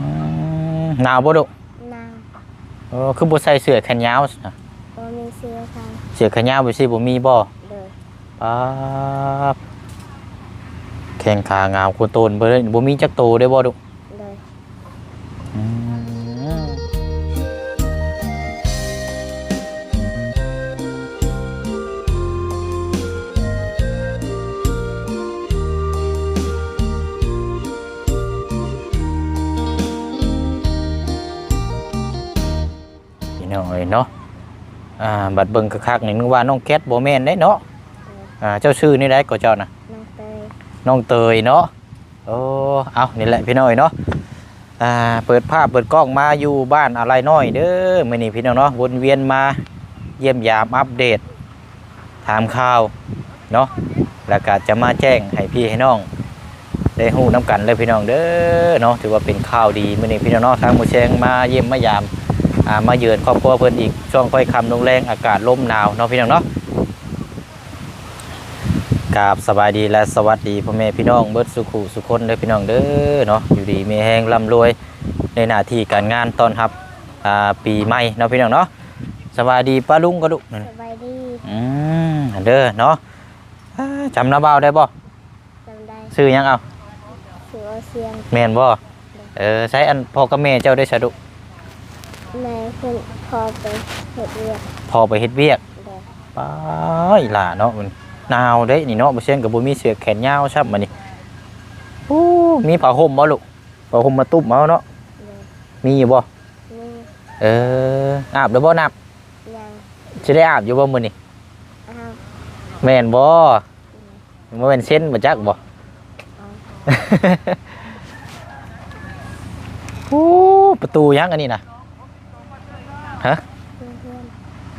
อืมหนาวบ่ดุนาวเออคือบ่ใส่เสื้อแขนยาวนะบ่มีเสื้อใส่เสื้อแขนยาวบ่สิบ่มีบ่เลยป๊าบแข้งขางามโคนโตนเบิ่นบ่มีจักโตได้บ่ดุ อ่าบัดเบิ่งคักๆนี่นึกว่าน้องแก๊สบ่แม่นเด้เนาะอ่าเจ้าชื่อนี่ได้ก็เจ้าน่ะน้องเตยน้องเตยเนาะโอ้เอานี่แหละพี่น้อยเนาะอ่าเปิดภาพเปิดกล้องมาอยู่บ้านอะไรน้อยเด้อมื่อนี้พี่น้องเนาะวนเวียนมาเยี่ยมยามอัปเดต ถามข่าวเนาะแล้วก็จะมาแจ้งให้พี่ให้น้องได้หู้น้ำกันเลยพี่น้องเด้อเนาะถือว่าเป็นข่าวดีมื่อนี้พี่น้องเนาะทางหมูแชงมาเยี่ยมมายามอ่า มาเยือนครอบครัวเพิ่นอีกช่วงค่อยคำลงแรงอากาศลมหนาวเนาะพี่น้องเนาะกราบสบายดีและสวัสดีพ่อแม่พี่น้องเบิดสุขุสุคนเด้อพี่น้องเด้อเนาะอยู่ดีมีแหงร่ำรวยในหน้าที่การงานตอนรับอ่าปีใหม่เนาะพี่น้องเนาะสบายดีป้าลุงก็ดุนั่นสบายดีอืมอันเด้อเนาะอ่าจำน้าบ่าวได้บ่จำได้ชื่อหยังเอาสือโอเซียนแม่นบ่เออใช้อันพ่อกับแม่เจ้าได้สะดุ แม่เพิ่นพอไปเฮ็ดเวียกพอไปเฮ็ดเวียกเลยป้ายล่ะเนาะมันหนาวเด้นี่เนาะบ่เช่นกับบ่มีเสื้อแขนยาวซับมานี่โอ้มีผ้าห่มบ่ลูกผ้าห่มมาตุ้มเอาเนาะเลยมีอยู่บ่นี่เอออาบแล้วบ่นับยังสิได้อาบอยู่บ่มื้อนี้อ้าวแม่นบ่บ่แม่นเส้นบ่จักบ่โอ้ประตูยังอันนี้นะ ฮะเพื่อนเพื่อน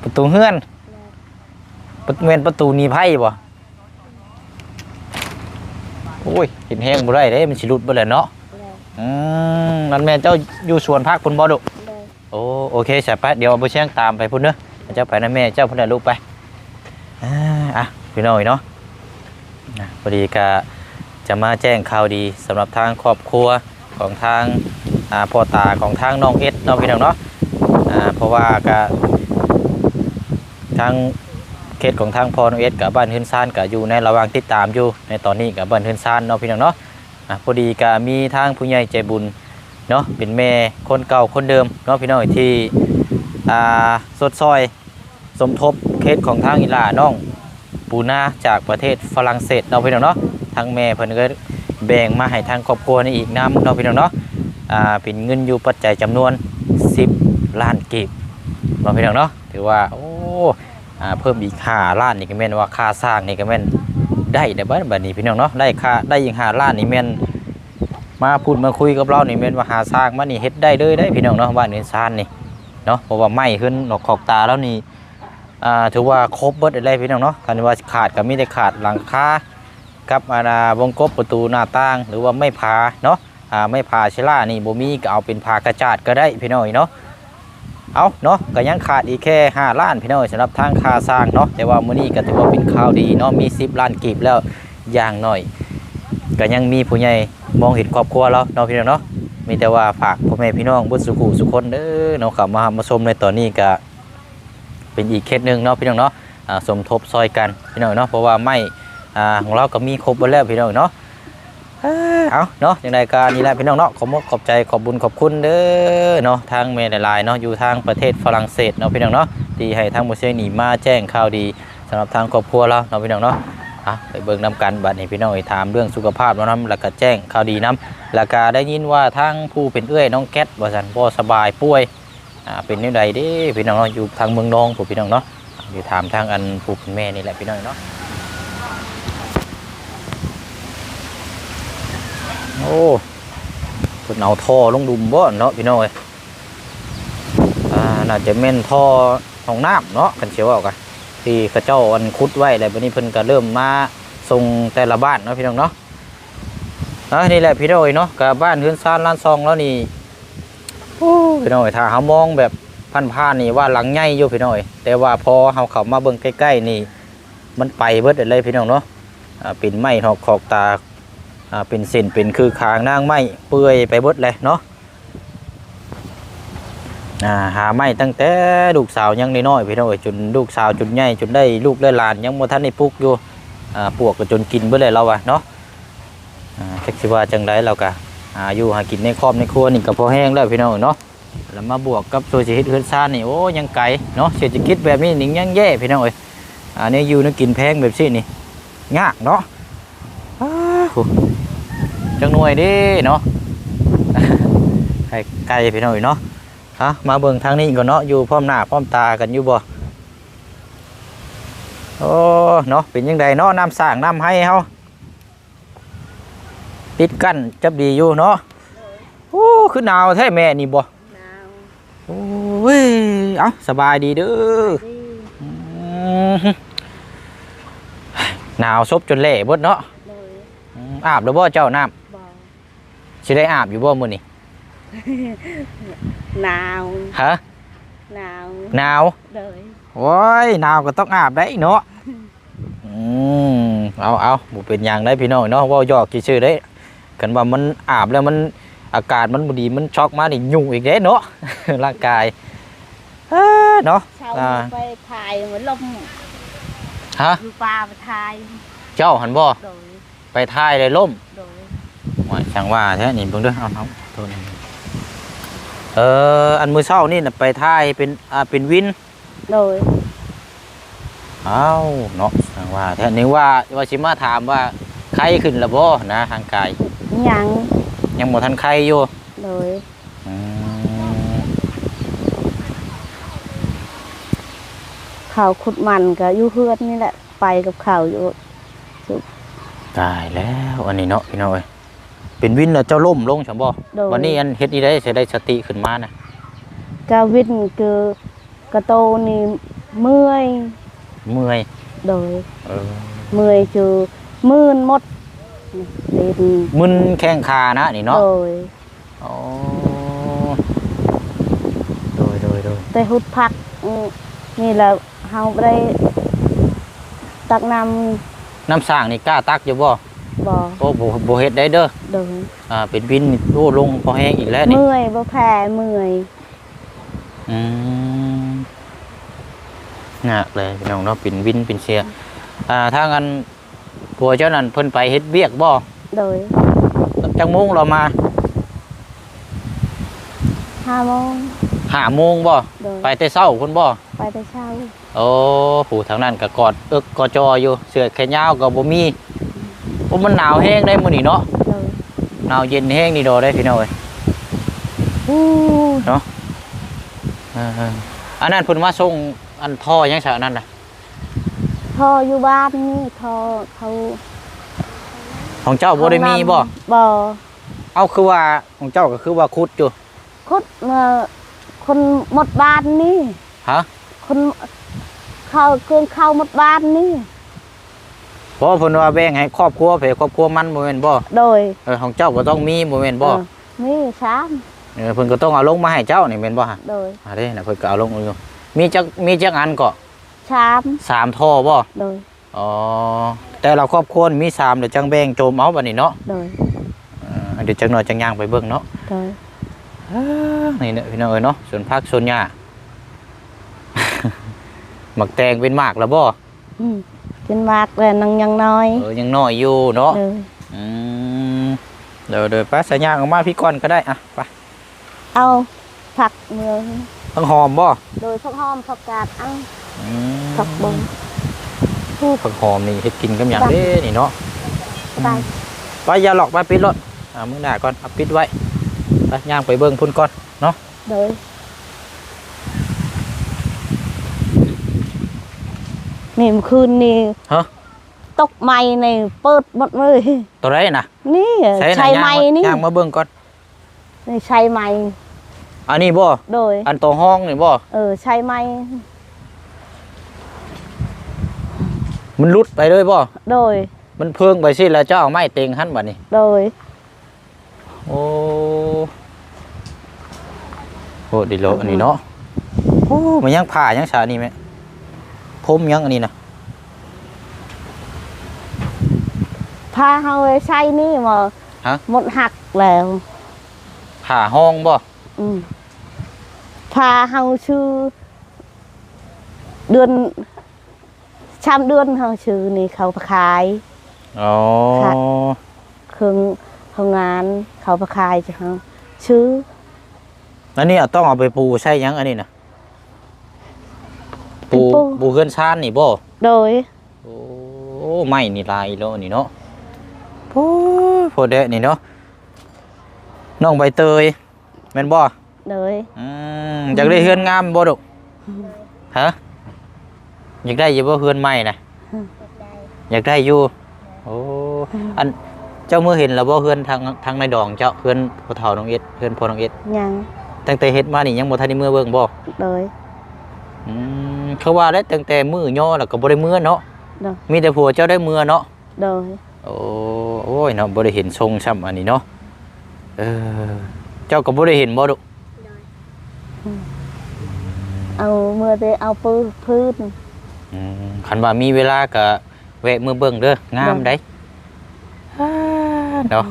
ประตูเฮือนเลยประตูแม่นประตูหนีไผบ่โอ้ยเห็นแห้งบ่ได้เด้มันสิหลุดบ่แล้วเนาะเลยอืมนั่นแม่นเจ้าอยู่สวนพักพุ่นบ่ดุเลยโอ้โอเคใช่ปะเดี๋ยวบ่เชียงตามไปพุ่นเด้อเจ้าไปนะแม่เจ้าพุ่นน่ะลูกไปอ่าอะพี่น้อยเนาะอะพอดีก็จะมาแจ้งข่าวดีสำหรับทางครอบครัวของทางอ่าพ่อตาของทางน้องเอสเนาะพี่น้องเนาะ อ่าเพราะว่าก็ทางเขตของทางพอนอเอสกับบ้านเฮือนซานก็อยู่ในระหว่างติดตามอยู่ในตอนนี้กับบ้านเฮือนซานเนาะพี่น้องเนาะอะพอดีก็มีทางผู้ใหญ่ใจบุญเนาะเป็นแม่คนเก่าคนเดิมเนาะพี่น้องที่อ่าสดซอยสมทบเคสของทางอิลาน้องปูนาจากประเทศฝรั่งเศสเนาะพี่น้องเนาะทางแม่เพิ่นก็แบ่งมาให้ทางครอบครัวนี่อีกน้ำเนาะพี่น้องเนาะอ่าเป็นเงินอยู่ปัจจัยจำนวน 10 ล้านกีบเนาพี่น้องเนาะถือว่าโอ้อ่าเพิ่มอีก5ล้านนี่ก็แม่นว่าค่าสร้างนี่ก็แม่นได้ได้เบิดบัดนี้พี่น้องเนาะได้ค่าได้อีก5ล้านนี่แม่นมาพูดมาคุยกับเรานี่เป็นว่าหาสร้างมานี่เฮ็ดได้เลยได้พี่น้องเนาะบ้านนี้ซานนี่เนาะเพราะว่าไม้ขึ้นหนอกขอบตาแล้วนี่ถือว่าครบเบิดอะไรพี่น้องเนาะคันว่าขาดก็มีแต่ขาดหลังคากับอานาวงกบประตูหน้าต่าง หรือว่าไม่พาเนาะไม่พาเชล่านี่บ่มีก็เอาเป็นพากระจาดก็ได้พี่น้อยเนาะ เอาเนาะก็ยังขาดอีกแค่5ล้านพี่น้อยสำหรับทางคาสร้างเนาะแต่ว่ามื้อนี้ก็ถือว่าเป็นข่าวดีเนาะมี 10 ล้านกีบแล้วอย่างหน้อยก็ยังมีผู้ใหญ่มองเห็นครอบครัวเราเนาะพี่น้องเนาะมีแต่ว่าฝากพ่อแม่พี่น้องบุญสุขุสุคนเด้อเนาะขับมามาชมในตอนนี้ก็เป็นอีกเคสหนึ่งเนาะพี่น้องเนาะสมทบซอยกันพี่น้องเนาะเพราะว่าไม่ของเราก็มีครบหมดแล้วพี่น้องเนาะ เอ้าเนาะอย่างไรก็นี่แหละพี่น้องเนาะขอบมกขอบใจขอบบุญขอบคุณเด้อเนาะทางเมลายเนาะอยู่ทางประเทศฝรั่งเศสเนาะพี่น้องเนาะที่ให้ทางมุสลิมนี่มาแจ้งข่าวดีสำหรับทางครอบครัวเราเนาะพี่น้องเนาะอะไปเบิ่งนำกันบัดนี้พี่น้องไปถามเรื่องสุขภาพแล้วนํแล้วก็แจ้งข่าวดีนํแล้วก็ได้ยินว่าทางผู้เป็นเอื้อยน้องแก๊สว่าซั่นบ่สบายป่วยอ่าเป็นจังไดเด้พี่น้องเนาะอยู่ทางเมืองนองผู้พี่น้องเนาะอยู่ถามทางอันผู้เป็นแม่นี่แหละพี่น้องเนาะ โอ้เพิ่นเอาท่อลงดุมบ่เนาะพี่น้องเอ้ยอ่าน่าจะแม่นท่อห้องน้ำเนาะคันสิเว้ากันที่เขาเจ้าอันคุดไว้แล้ววันนี้เพิ่นก็เริ่มมาส่งแต่ละบ้านเนาะพี่น้องเนาะนะนี่แหละพี่น้องเอ้ยเนาะกับบ้านเฮือนซานล้านซองแล้วนี่โอ้พี่น้องเอ้ยถ้าเฮามองแบบผ่านนี่ว่าหลังใหญ่อยู่พี่น้องเอ้ยแต่ว่าพอเฮาเข้ามาเบิ่งใกล้ๆนี่ มันไปเบิดเลยพี่น้องเนาะอ่าเป็นไม้หอกขอกตา อ่าเป็นเส้นเป็นคือคางนางไม้เปื่อยไปเบิดเลยเนาะอ่าหาไม้ตั้งแต่ลูกสาวยังน้อยๆพี่น้องเอ้ยจนลูกสาวจนใหญ่จนได้ลูกได้หลานยังบ่ทันได้ปลุกอยู่อ่าปวกก็จนกินเบิดเลยเราอะเนาะอ่าจักสิว่าจังไดเราก็หาอยู่หากินในครอบในครัวนี่ก็พอแห้งแล้วพี่น้องเนาะแล้วมาบวกกับตัวชีวิตเฮือนซ่านนี่โอ้ยังไกลเนาะเศรษฐกิจแบบนี้นี่ยังแย่พี่น้องเอ้ยอันนี้อยู่นึกกินแพงแบบนี้นี่ยากเนาะอ้ จังหน่วยเดิเนาะไก่ไก่พี่น้องเอ้ยเนาะฮะมาเบิ่งทางนี้ก่อนเนาะอยู่พร้อมหน้าพร้อมตากันอยู่บ่โอ้เนาะเป็นยังไงเนาะน้ำสร้างน้ำให้เฮาปิดกั้นจับดีอยู่เนาะโอ้คือหนาวแท้แม่นี่บ่หนาวโอ้ยเอ้าสบายดีเด้อดีอืมหนาวซบจนเละเบิดเนาะเลยอืมอาบแล้วบ่เจ้าน้บ่ำ สิได้อาบอยู่บ่มื้อนี้หนาวฮะหนาวหนาวเลยโอ้ยหนาวก็ต้องอาบได้เนาะอืมเอาเอาบุเป็นอย่างได้พี่น้องเนาะเว่าหยอกชื่อๆได้กันว่ามันอาบแล้วมันอากาศมันบดีมันช็อกมานี่ยุ่งอีกเด้เนาะร่างกายเอ้อเนาะเช้าอ่าไปถ่ายเหมือนลมฮะอยู่ป่าไปถ่ายเจ้าหันบ่โดยไปท่ายเลยล่มโดย ว่าช่างว่าแท้นี่เบิ่งเด้อเอาเอาโทษนะเอออันมือเช้านี่น่ะไปท่ายเป็นอ่าเป็นวิน โดยเอ้าเนาะช่างว่าแท้นี่ว่าว่าสิมาถามว่าไข้ขึ้นแล้วบ่นะทางกายยังยังบ่ทันไข้อยู่โดยอืมเขาขุดมันก็อยู่เพื่อนนี่แหละไปกับเขาอยู่ตายแล้วอันนี้เนาะพี่น้องเอ้ย เป็นวินแล้วเจ้าล่มลงใช่บ่โดย วันนี้อันเฮ็ดอีได้สิได้สติขึ้นมานะกาวินคือกระโตนี่เมื่อยเมื่อยโดยเออเมื่อยคือมื่นหมดเล่นมึนแข้งขานะนี่เนาะโดยอ๋อโดยโดยโดยแต่หุดพักอืมนี่แหละเฮาบ่ได้ตักน้น้ำสร้างนี่กล้าตักอยู่บ่ำ บ่อโอ้บ่บ่เฮ็ดได้เด้อโดยอ่าเป็นวินนี่โอ้ลงพอแห้งอีกแล้วนี่เมื่อยบ่แพ้เมื่อยอืมหนักเลยพี่น้องเนาะเป็นวินเป็นเสียอ่าถ้างั้นผัวเจ้านั่นเพิ่นไปเฮ็ดเวียกบ่โดยจังโมงเรามาห้าโมงห้าโมงบ่โดยไปแต่เช้าพุ่นบ่ไปแต่เช้าโอ้ผู้ทางนั้นก็กอดเอิกกอจออยู่เสื้อแขนยาวก็บ่มี โอ้มันหนาวแห้งได้มื้อนี้เนาะโดยหนาวเย็นแห้งนี่ดอได้พี่น้องเอ้ยอู้เออๆอันนั้นเพิ่นมาส่งอันท่อยังซะอันนั้นน่ะพออยู่บ้านนี่พอเขาของเจ้าบ่ได้มีบ่ บ่เอาคือว่าของเจ้าก็คือว่าขุดอยู่ คุดเมื่อคนหมดบ้านนี่ฮะ คนเข้าเครื่องเข้าหมดบ้านนี่ เพราะเพิ่นว่าแบ่งให้ครอบครัวเผครอบครัวมันบ่แม่นบ่โดยเออของเจ้าก็ต้องมีบ่แม่นบ่เออนี่สามเออเพิ่นก็ต้องเอาลงมาให้เจ้านี่แม่นบ่ฮะโดยอ่าเด้น่ะเพิ่นก็เอาลงอยู่มีจักมีจักอันก็สามสามท่อบ่โดยอ๋อแต่เราครอบครัวมีสามเดี๋ยวจังแบ่งโจมเอาบัดนี้เนาะโดยอ่าเดี๋ยวจังหน่อยจังย่างไปเบิ่งเนาะโดยนี่เนาะพี่น้องเอ้ยเนาะส่วนผักส่วนหญ้า หมักแตงเป็นหมากแล้วบ่อืม เป็นมากแล้วนังยังน้อยเออยังน้อยอยู่เนาะโดยอืมเดี๋ยวเดี๋ยวไปสัญญาณออกมาพี่ก่อนก็ได้อะไปเอาผักเมืองต้องหอมบ่โดยผักหอมผักกาดเอาอืมผักบงผักหอมนี่เฮ็ดกินกับหยังเด้นี่เนาะ ไปไปอย่าหลอกไปปิดรถอ่ามื้อหน้าก่อนเอาปิดไว้ไปย่างไปเบิ่งพุ่นก่อนเนาะโดย นี่เมื่อคืนนี่ฮะตกไม้ในเปิดหมดเลยตัวไรน่ะนี่ใช้น่ะใช้ย่างไม้มานี่ย่างมาเบิ่งก่อนนี่ใช้ไม้อันนี้บ่โดย อันตัวห้องนี่บ่เออใช้ไม้มันรุดไปเลยบ่โดย มันเพิ่งไปสิแล้วเจ้าเอาไม้เต็งหั่นบัดนี้โดยโอ้โหดิโลอันนี้เนาะโอ้มันยังผ่ายังสานี่ไหม ผมยังอันนี้นะพาเฮาไปใช้นี่มาฮะหมดหักแล้วผ่าห้องบ่อืมพพาเฮาชื่อ เดือนชามเดือนเฮาชื่อนี่เขาไปขาย อ๋อค่ะ เครื่องทำงานเขาไปขายจ้ะเฮาชื่ออันนี้ต้องเอาไปปูใช่ยังอันนี้นะปูเป็ นปูปูเฮือนชานนี่บ่โดยโอ้ไม่นี่ลายโลนี่เนาะโอ้ยโพดเดะนี่เนาะน้องใบเตยแม่นบ่โดยอืมอยากได้เฮือนงามบ่ดุฮะอยากได้อยู่บ่เฮือนใหม่นะอยากได้อยู่โอ้อันเจ้ามือเห็นแล้วบ่เฮือนทางทางในดองเจ้าเฮือนพ่อเฒ่าน้องเอ็ดเฮือนพ่อน้องเอ็ดยังตั้งแต่เฮ็ดมานี่ยังบ่ทันได้มือเบิ่งบ่โดย อืมเขาว่าแล้วตั้งแต่มือย่อแล้วก็บ่ได้มือเนาะโดยมีแต่ผัวเจ้าได้มือเนาะโดยโอ้โอ้ยเนาะบ่ได้เห็นทรงซ้ำอันนี้เนาะเออเจ้าก็บ่ได้เห็นบ่ดุเอาเมื่อได้เอาปืนพื้นอืมคันว่ามีเวลาก็แวะมือเบิ่งเด้องามได้อ่าเนาะ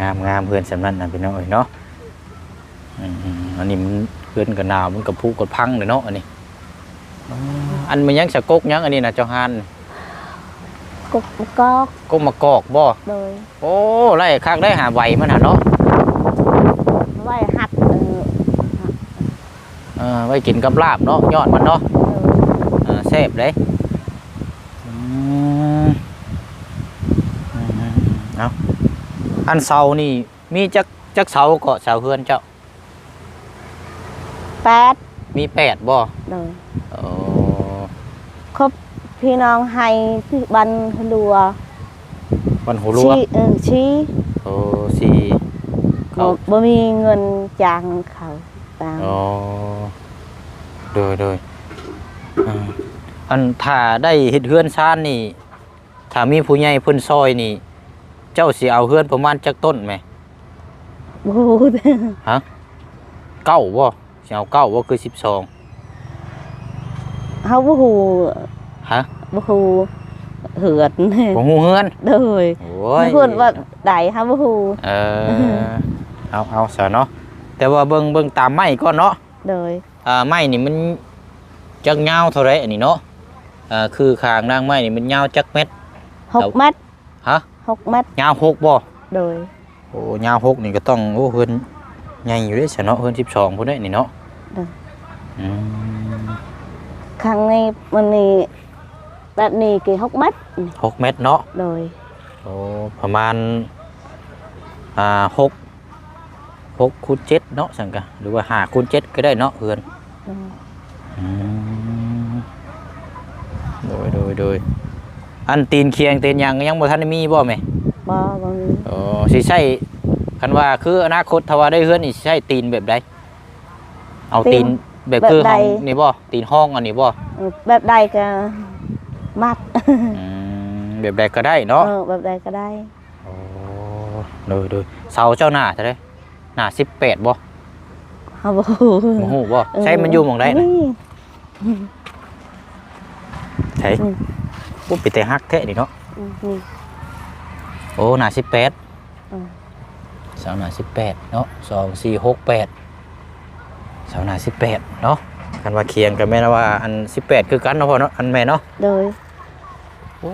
งามงามเพื่อนสำนั้นน่ะพี่น้องเอ้ยเนาะอืมๆอันนี้มันเพื่อนก็หนาวมันก็พุก็พังเลยเนาะอันนี้อืมอันมันยังสะกกยังอันนี้น่ะเจ้าฮานกุกมะกอกกกมะกอกบ่โดยโอ้ไล่คักได้หาใบมันหาเนาะไว้หัดเออเออไว้กินกับลาบเนาะยอดมันเนาะโดยเออแซ่บเลยอืมอืมเอาอันเสานี่มีจักจักเสาก็เสาเฮือนเจ้า แปดมีแปดบ่โดยโอ้ครบพี่น้องให้ที่บันลัววันหัวรัวชี้เออชี้โอ้สี่บ่เขาบ่มีเงินจ้างเขาตามโอ้โดยโดยอ่าอันถ้าได้เฮ็ดเฮือนชานนี่ถ้ามีผู้ใหญ่เพิ่นซอยนี่ เจ้าสิเอาเฮือนประมาณจักต้นไหม บ่ฮู้ ฮะเก้าบ่ สิเอาเก้าบ่คือสิบสองเฮาบ่ฮู้ฮะบ่ฮู้เหือดบ่ฮู้เฮือนโดยโอ้ยเพิ่นว่าใดเฮาบ่ฮู้เออเอาเอาซะเนาะแต่ว่าเบิ่งเบิ่งตามไม้ก่อนเนาะโดยอ่าไม้นี่มันจักยาวเท่าไรอันนี้เนาะอ่าคือข้างนางไม้นี่มันยาวจักเม็ดหกเม็ดฮะหกเม็ดยาวหกบ่โดยโอ้ยาวหกนี่ก็ต้องโอ้เฮือน ใหญ่อยู่เด้ซะเนาะเฮือน12พุ่นเด้นี่เนาะอืมครั้งนี้มันนี่แบบนี้กี่หกเม็ดนี่หกเม็ดเนาะโดยโอ้ประมาณอ่าหกหกคูณเจ็ดเนาะสังกะหรือว่าห้าคูณเจ็ดก็ได้เนาะเฮือนโดยอืมโดยโดยโดยอันตีนเคียงตีนหยังยังบ่ทันได้มีบ่แม่บ่บ่มีโอ้สิใช่ คันว่าคืออนาคตถ้าว่าได้เฮือนนี่สิใช่ตีนแบบใดเอาตีนแบบคือห้องนี่บ่ตีนห้องอันนี้บ่เออแบบใดก็มัดอืมแบบใดก็ได้เนาะเออแบบใดก็ได้โอ้โดยโดยเสาเจ้าหน้าเท่าไดหน้า18บ่เฮาบ่ฮู้โอ้โหบ่ใช่มันอยู่หมองได้นะนี่ใช่ปุ๊บไปแต่ฮักแท้นี่เนาะอืมนี่โอ้หน้าสิบแปดอืมเสาหน้าสิบแปดเนาะสองสี่หกแปดเสาหน้าสิบแปดเนาะกันว่าเคียงกันแม่นะว่าอันสิบแปดคือกันเนาะพ่อเนาะอันแม่เนาะโดยโอ้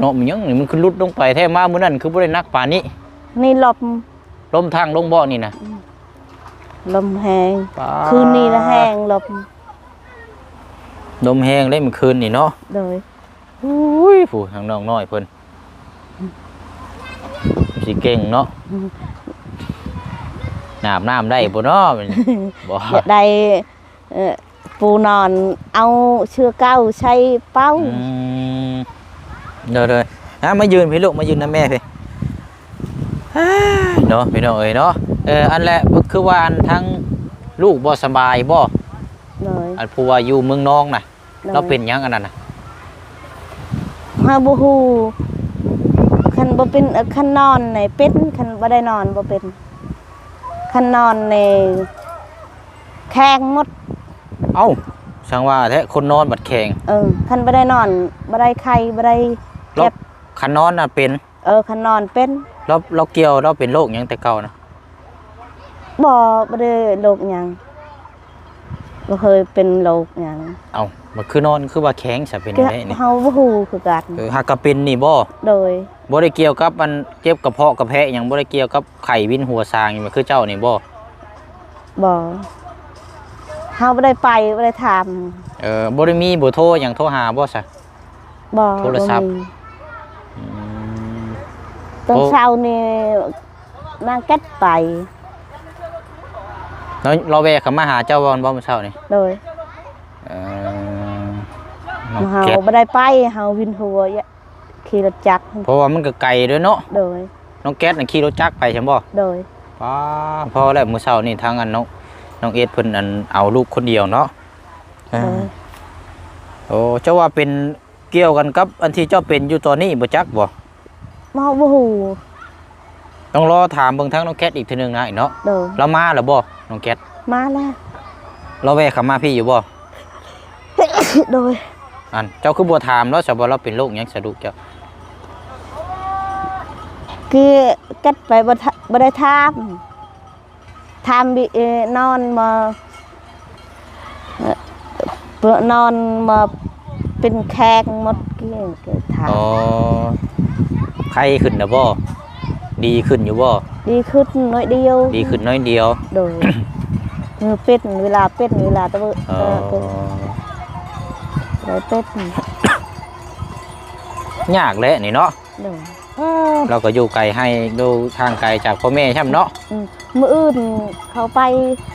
เนาะมันยังนี่มันคือลุดลงไปแท้มามื้อนั้นคือบ่ได้นักป่านนี้นี่ลมลมทางลงบ่อนี่นะลมแหงป๊าคืนนี้ละแหงลมลมแห้งเลยเมื่อคืนนี่เนาะโดยอุ้ยผู้ทางน้องน้อยเพิ่นสิเก่งเนาะ น้ำน้ำได้บ่เนาะมันบ่อยากได้เอ่อปูนอนเอาเชือกเก้าใช้เป้า อืมเดี๋ยวเลยนะมายืนพี่ลูกมายืนนะแม่พี่เอ้ยเนาะพี่น้องเอ้ยเนาะเอออันแหละคือว่าอันทั้งลูกบ่สบายบ่เลยอันผู้ว่าอยู่เมืองนองน่ะลยเราเป็นหยังอันนั้นน่ะฮาบูฮูคันบ่เป็นเอ่อคันนอนในเป็นคันบ่ได้นอนบ่เป็น คันนอนในแข้งหมด เอ้าช่างว่าแท้คนนอนบัดแข็งเออคันบ่ได้นอนบ่ได้ไข้บ่ได้เราเจ็บคันนอนน่ะเป็นเออคันนอนเป็นเราเราเกี่ยวเราเป็นโรคหยังแต่เก่านะบ่บ่ได้โรคหยังบ่เคยเป็นโรคหยังเอามันคือนอนคือว่าแข็งซะเป็นก็ได้นี่เฮาบ่ฮู้คือกันเออหากกะเป็นนี่บ่โดย บ่ได้เกี่ยวกับมันเจ็บกระเพาะกระแพะหยังบ่ได้เกี่ยวกับไข้วินหัวซางนี่มันคือเจ้านี่บ่บ่เฮาบ่ได้ไปบ่ได้ถามเออบ่ได้มีเบ่โทรหยังโทรหาบ่ซะบ่โทรศัพท์บ่มีอืมตอนโอ้เช้านี่นางแก๊ดไปเราเราแวะเข้ามาหาเจ้าบ่บ่มื้อเช้านี่โดยเออน้องเฮาแก๊สบ่ได้ไปเฮาวินหัวยะ ขี่รถจักรเพราะว่ามันก็ไกลเด้วยเนาะโดยน้องแก๊สน่ะขี่รถจักรไปใช่บ่โดยป้าพอแล้วมื้อเช้านี่ทางอันน้องน้องเอสเพิ่นอันเอาลูกคนเดียวเนาะเอโดอยโอ้เจ้าว่าเป็นเกี่ยวกันกับ อันที่เจ้าเป็นอยู่ตอนนี้บ่จักบ่เฮาบ่ฮู้ต้องรอถามเบิ่งทางน้องแก๊สอีกเทีนึงนะเนาะโดยเรามาแล้วบ่น้องแก๊สมาแล้วเราแวะเข้ามาพี่อยู่บ่โดยอันเจ้าคือบ่ถามเนาะซะบ่เราเป็นโรคหยังสะดุกเจ้า คือแก๊ดไปบ่ทะบ่ได้ถามถามบิเอ่อนอนมาเอ่อเปิดนอนมาเป็นแขกหมดเกี้ยงก็ถามอ๋อไข้ขึ้นนะบ่ดีขึ้นอยู่บ่ดีขึ้นน้อยเดียว ดีขึ้นน้อยเดียวโดยมือเป็ดเวลาเป็ดเวลาตะเบะอ๋อเออเป็ดเลยเป็ดยากแหละนี่เนาะโดย เราก็อยู่ไกลให้ดูทางไกลจากพ่อแม่ใช่ไหมเนาะอืมมืออื่นเขาไป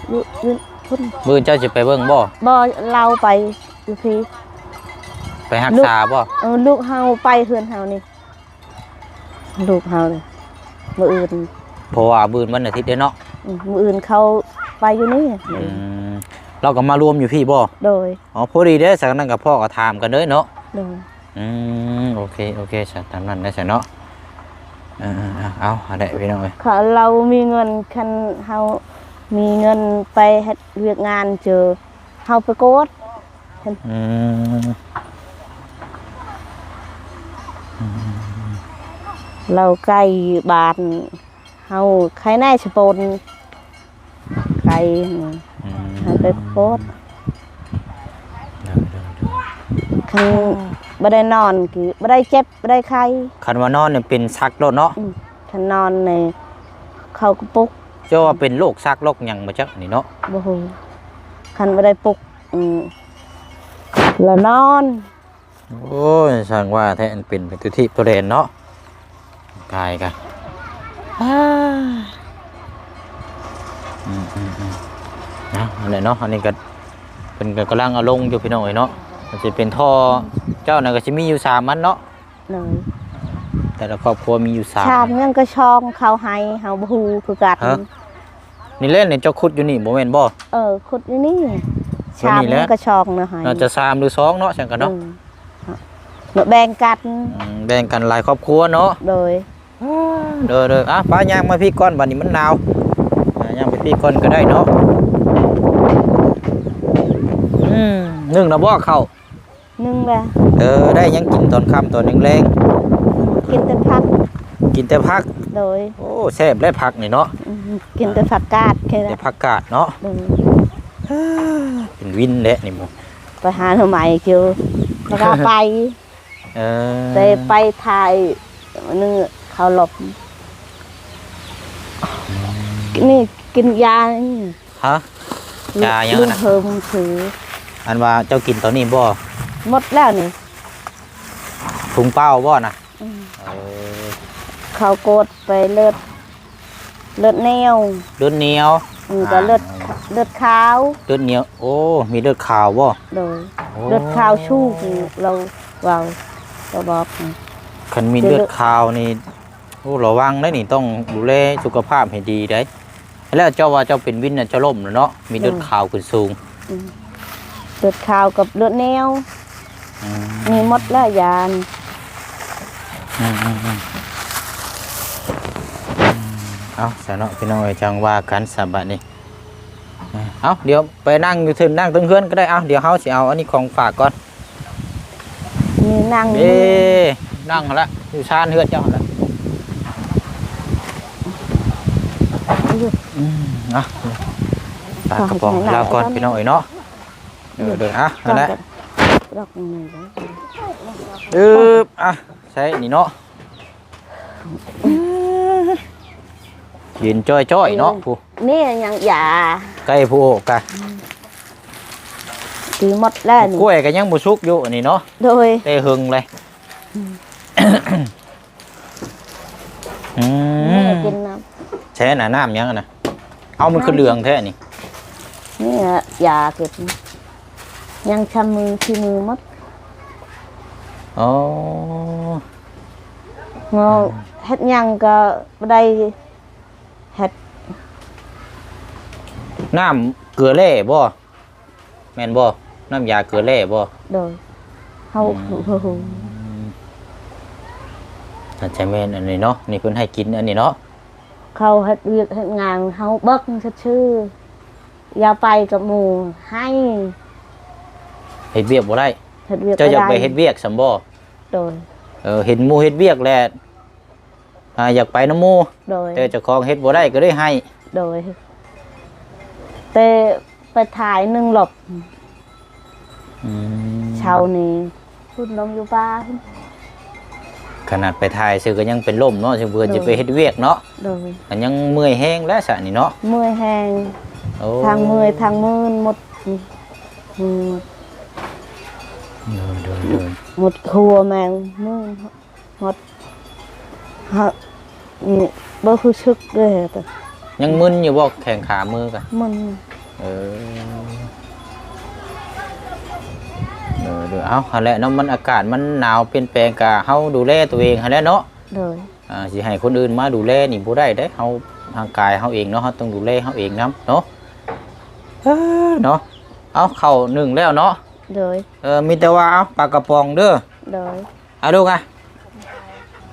อยู่อยู่พุ่นมือเจ้าจะไปเบิ่งบ่บ่เราไปอยู่พี่ไปรักษาบ่เออลูกเฮาไปเฮือนเฮานี่ลูกเฮานี่มืออื่นเพราะว่าบืนวันอาทิตย์เด้เนาะอืมมืออื่นเขาไปอยู่นี่อืมเราก็มารวมอยู่พี่บ่โดยอ๋อพอดีเด้สักนั้นกับพ่อก็ถามกันเด้อเนาะโดยอืมโอเคโอเคสัตามนั้นได้สัเนาะเออๆๆเอาเอาได้พี่น้องเอ้ย เขาเรามีเงินคันเฮามีเงินไปเฮ็ดเวียกงานเจอเฮาไปโกดอืมเราไก่บานเฮาใครแน่สปนไก่อืมเฮาไปโพสต์เดี๋ยวเดี๋ยวเดี๋ยวคัน บ่ได้นอนคือบ่ได้เจ็บบ่ได้ไข้คันว่านอนเนี่ยเป็นซักโลดเนาะคันนอนในเขาก็ปลุกเจ้าว่าเป็นโรคซักโรคหยังมาจักนี่เนาะบ่ฮู้คันบ่ได้ปลุกอืมแล้วนอน โอ้ยสั่งว่าแท้อันเป็นเป็นตัวที่ตัวเด่นเนาะกายกันอืมอืมอืมนะอันนี้เนาะอันนี้ก็เป็นก็กำลังเอาลงอยู่พี่น้องเอ้ยเนาะ มันจะเป็นท่อเจ้าน่ะก็จะมีอยู่สามมันเนาะเลยแต่ละครอบครัวมีอยู่สาม ชามยังก็ช่องเขาให้เฮาบ่ฮู้คือกันฮะ นี่เล่นเนี่ยเจ้าคุดอยู่นี่บ่แม่นบ่ เออขุดอยู่นี่วันชามนี้แหละ ยังก็ช่องนะให้น่าจะสามหรือสองเนาะจังกันเนาะอืมเนาะแบ่งกันอืมแบ่งกันหลายครอบครัวเนาะ โดย เด้อเด้ออะป้าย่างมาพี่ก่อนบัดนี้มันหนาวอะย่างไปพี่ก่อนก็ได้เนาะอืมนึ่งนะบ่เข้า นึ่งแหละเออได้ยังกินตอนค่ำตอนแรงกินแต่ผักๆกินแต่ผัก โดยโอ้แซ่บได้ผักนี่เนาะอืมกินแต่ผักกาดแค่แต่นั้นผักกาดเนาะโดยเป็นวินแหละนี่หมูไปหาทำไมเกี่ยวแล้วก็ไป เออแต่ไปถ่ายนึงเขาหลบ นี่กินยานี่ฮะ ยายังลุงนะเพิ่มถืออันว่าเจ้ากินตอนนี้บ่ หมดแล้วนี่ถุงเป้าบ่นะอืมเออเขาโกดไปเลือดเลือดแนวเลือดเหนียว อืมก็เลือดเลือดขาวเลือดเหนียว โอ้ มีเลือดขาวบ่ โดยโอ้ เลือดขาวชูกเราเราเราบอกนะ คันมีเลืเลืออดดขาวนี่โอ้ระวังได้นี่ต้องดูแลสุขภาพให้ดีได้ แล้วเจ้าว่าเจ้าเป็นวินน่ะเจ้าล่มแล้วเนาะ มีเลือดขาวขึ้นสูง อืมเลือดขาวกับเลือดแนวอื มมีหมดแล้วยานอืมอืมอืมอืมเอาสะเนาะพี่น้องเอ้ยจังว่ากันสะบัดนี้เอาเดี๋ยวไปนั่งอยู่ถึงนั่งตึงเฮือนก็ได้เอาเดี๋ยวเฮาสิเอาอันนี้ของฝากก่อนมีนั่งเอ้นั่งหั่นละอยู่ชานเฮือนเจ้าหั่นละอืมเนาะปลากระป๋องลาก่อนพี่น้องเอ้ยเนาะเดี๋ยวเดี๋ยวอะนั่นแหละ ดอกนี่แล้วอึบอะใช่นี่เนาะยืนจ้อยๆเนาะผู้นี่ยังยาใกล้ผู้โอกกะถือหมดแล้วนี่กล้วยก็ยังบ่สุกอยู่อันนี้เนาะโดยได้หึงเลยอืนี่มกินน้ใช้หน้าน้ำยังอะนะเอามันคือเหลืองแท้นี่ำนี่ยาเก็บ ยังชำมือที่มือหมดอ๋องอเฮ็ดหยังก็บ่ได้เฮ็ดน้ำเกลือแร่บ่แม่นบ่น้ำยาเกลือแร่บ่โดยเฮาอาจจะแม่นอันนี้เนาะนี่เพิ่นให้กินอันนี้เนาะเขาเฮ็ดเวียกเฮ็ดงานเฮาเบิกชื่อๆอย่าไปกับหมู่ให้ เฮ็ดเวียกบ่ได้เฮ็ดเวียกเจ้าอยากไปด้เฮ็ดเวียกซำบ่โดยเออเห็นหมู่เฮ็ดเวียกแล้วอ่าอยากไปนำหมู่โดยแต่เจ้าของเฮ็ดบ่ได้ก็ได้ให้ โดย แต่ไปถ่ายหนึ่งหลบอืมเช้านี้พุ่นลงอยู่บ้านขนาดไปถ่ายซื่อก็ยังเป็นลมเนาะสิเพิ่นโดยจะไปเฮ็ดเวียกเนาะโดยก็ยังเมื่อยแฮงแล้วซะนี่เนาะเมื่อยแหงโอ้ทางเมื่อยทางมืนหมดมือ เดินเดินเดินหมดครัวแมงมืนหมดฮะนี่บ่คือชึกเลยแต่ยังมึนอยู่บ่แข้งขามือกันมันเออเออเดี๋ยวเอาหั่นแหละเนาะมันอากาศมันหนาวเปลี่ยนแปลงกะเฮาดูแลตัวเองหั่นแหละเนาะโดยอ่าสิให้คนอื่นมาดูแลนี่บ่ได้เด้เฮาทางกายเฮาเองเนาะเฮาต้องดูแลเฮาเองนํเนาะเอ้อเนาะเอาเข้าหนึ่งแล้วเนาะ โดย เออมีแต่ว่าเอาปลากระป๋องเด้อโดย เอาลูกอะ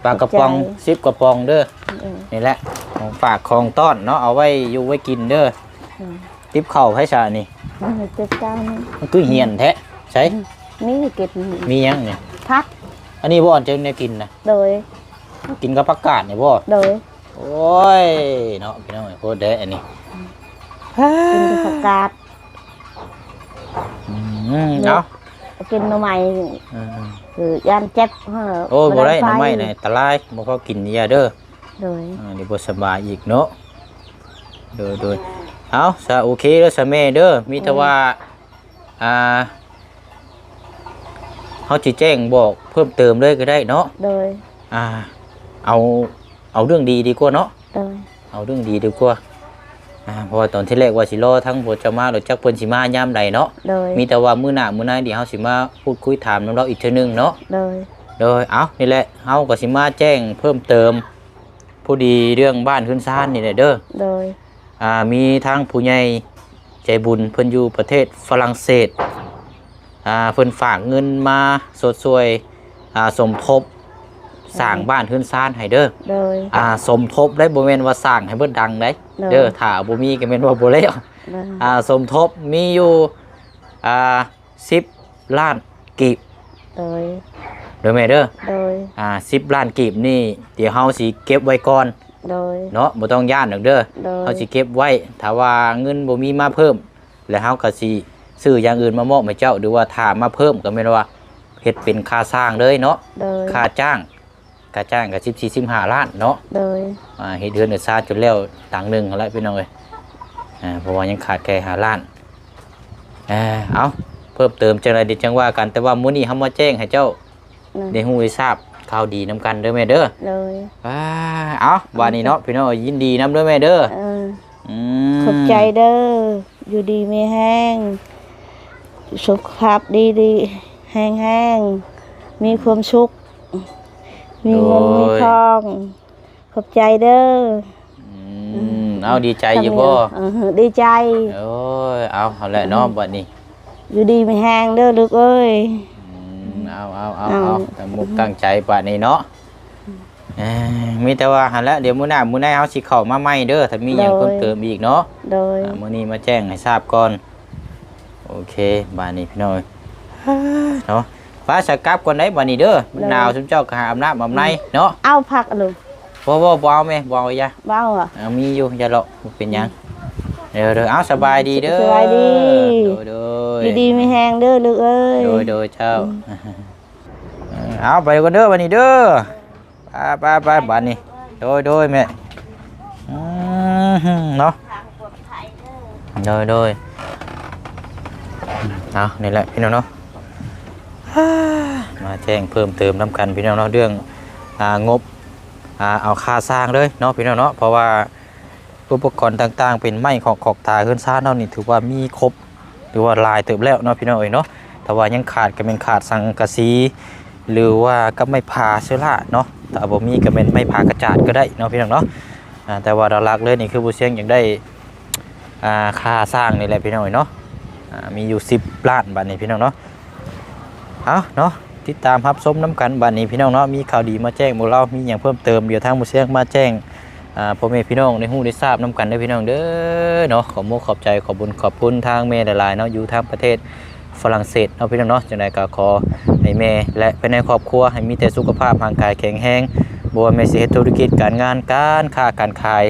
ปลากระป๋องขอบใจ10กระป๋องเด้อเออ นี่แหละของฝากของต้อนเนาะเอาไว้อยู่ไว้กินเด้ออืมติบเข่าวให้ชานี่มันเจ็บเจ้านี่มันคือเหียนแท้ใช่นี่เก็บมีหยังเนี่ยพักอันนี้บ่อ่อนจะได้กินนะโดยกินกับผักกาดเนี่ยบ่โดยโอ้ยเนาะพี่น้องโคตรเด้อันนี้กินกับผักกาด อืมเนาะกินหน่อไม้อืมคือย่านเจ็บเฮ้อโอ้ยบ่ได้ฟน้ำไม้ในตะลายบ่พอกินยาเด้อโดยอ่าเดี๋ยวบ่สบายอีกเนาะโดยโดยเอาซะโอเคแล้วซะแม่เด้อมีแต่ว่าอ่าเฮาสิแจ้งบอกเพิ่มเติมเลยก็ได้เนาะโดยอ่าเอาเอาเรื่องดีดีกว่าเนาะโดยเอาเรื่องดีดีกว่า อ่าเพราะว่าตอนที่แรกว่าสิรอทั้งบทจะมาหรือจักเพิ่นสิมายามใดเนาะโดยมีแต่ว่ามื้อหน้ามื้อหน้าเดี๋ยวเฮาสิมาพูดคุยถามน้ำเราอีกเทื่อนึงเนาะโดยโดยเอานี่แหละเฮาก็สิมาแจ้งเพิ่มเติมผู้ดีเรื่องบ้านขึ้นซ่านนี่แหละเด้อโดยอ่ามีทางผู้ใหญ่ใจบุญเพิ่นอยู่ประเทศฝรั่งเศสอ่าเพิ่นฝากเงินมาสดสวยอ่าสมทบ สร้างบ้านขึ้นซ่านให้เด้อโดย อ่าสมทบได้บ่แม่นว่าสร้างให้เบิดดังได้เด้อ เด้อถ้าบ่มีก็แม่นว่าบ่แล้วโดยอ่าสมทบมีอยู่อ่า10ล้านกีบโดยเด้อแม่เด้อโดยอ่า10ล้านกีบนี่เดี๋ยวเฮาสิเก็บไว้ก่อนโดยเนาะบ่ต้องย่านดอกเด้อ โดยเฮาสิเก็บไว้ถ้าว่าเงินบ่มีมาเพิ่ม แล้วเฮาก็สิซื้ออย่างอื่นมามอบให้เจ้าหรือว่าถ้ามาเพิ่มก็แม่นว่าเฮ็ดเป็นค่าสร้างเลยเนาะโดยค่าจ้าง ค่าจ้างก็14 15ล้านเนาะโดยอ่าเฮ็ดเดือนเดือนซาจนแล้วต่างหนึ่งเอาละพี่น้องเอ้ยอ่าเพราะว่ายังขาดแค่หาล้านเออเอาเพิ่มเติมจังไรเดี๋ยวจังว่ากันแต่ว่ามื้อนี้เฮามาแจ้งให้เจ้านะได้ฮู้ได้ทราบข่าวดีนํกันเด้อแม่เด้อโดยอ่าเอาวันนี้เนาะพี่น้องยินดีนํเด้อแม่เด้อเอออืมขอบใจเด้ออยู่ดีไม่แห้งสุขภาพดีดีแห้งแห้งๆมีความสุข มีเงินมีทอง ขอบใจเด้ออืมเอาดีใจอยู่บ่เออดีใจ โอ้ยเอาเอาแหละเนาะบัดนี้ อยู่ดีไม่แห้งเด้อลูกเอ้ยอืมเอาเอาเอาเอาเอาตั้งมุกตั้งใจบัดนี้เนาะเอ้ยมีแต่ว่าหันละเดี๋ยวมื้อหน้ามื้อหน้าเฮาสิเข้ามาใหม่เด้อถ้ามีหยังเพิ่มเติมอีกเนาะโดยอ่ามื่อนี้มาแจ้งให้ทราบก่อน โอเคบานนี้พี่น้อยเนาะ ฟ้าสกลับก่อนได้บานนี้เด้อมันหนาวสมเจ้าก็หาอาบน้ำอาบในเนาะเอาผักลูกโบ่บ่บ่เอาแม่บ่เอาอย่าเบ้าอะเอามีอยู่อย่าหรอกบ่เป็นหยังเด้อเด้อเอาสบายดีเด้อสบายดีโดยโดยดีดีๆมีแหงเด้อลูกเอ้ยโดยโดยเจ้าเออเอาไปกันเด้อวันนี้เด้อไปไปไปบ้านนี้โดยโดยแม่อืมเนาะโดยโดยเอานี่แหละพี่น้องเนาะ มาแจ้งเพิ่มเติมน้ำกันพี่น้องเนาะเรื่องงบเอาค่าสร้างเลยเนาะพี่น้องเนาะเพราะว่าอุปกรณ์ต่างๆ เป็นไม้ของขอกตาขึ้นซ่านเนาะนี่ถือว่ามีครบหรือว่าลายเติบแล้วเนาะพี่น้องเอ้ยเนาะแต่ว่ายังขาดก็เป็นขาดสังกะสี หรือว่าก็ไม่พาเชื้อราเนาะแต่บ่มีก็เป็นไม่พากระจาดก็ได้เนาะพี่น้องเนาะแต่ว่าเราลักเลยนี่คือผู้เชียงยากได้ค่าสร้างนี่แหละพี่น้องเอ้ยเนาะมีอยู่ 10ล้านบาทนี่พี่น้องเนาะ เอาเนาะติดตามรับชมน้ำกันบัดนี้พี่น้องเนาะมีข่าวดีมาแจ้งพวกเรามีอย่างเพิ่มเติมเดี๋ยวทางมุเซียงมาแจ้งพ่อแม่พี่น้องในหูได้ทราบน้ำกันเด้พี่น้องเด้อเนาะขอมุกขอบใจขอบบุญขอบคุณทางเมย์หลายๆเนาะอยู่ทางประเทศฝรั่งเศสเนาะพี่น้องเนาะจังไดก็ขอให้แม่และภายในครอบครัวให้มีแต่สุขภาพร่างกายแข็งแรงบ่ว่าแม่สิเฮ็ดธุรกิจการงานการค้าการขาย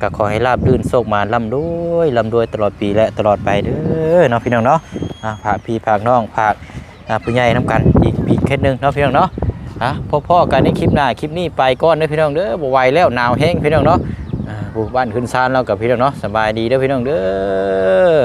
ก็ขอให้ราบรื่นโชคมาร่ำรวยร่ำรวยตลอดปีและตลอดไปเด้อเนาะพี่น้องเนาะอ่าฝากพี่ฝากน้องฝาก ผู้ใหญ่น้ำกันอีกอีกเคสหนึ่งเนาะพี่น้องเนาะอะพ่อๆกันในคลิปหน้าคลิปนี้ไปก้อนเด้อพี่น้องเด้อบ่ไหวแล้วหนาวแห้งพี่น้องเนาะอ่าผู้บ้านขึ้นซานแล้วกับพี่น้องเนาะสบายดีเด้อพี่น้องเด้อ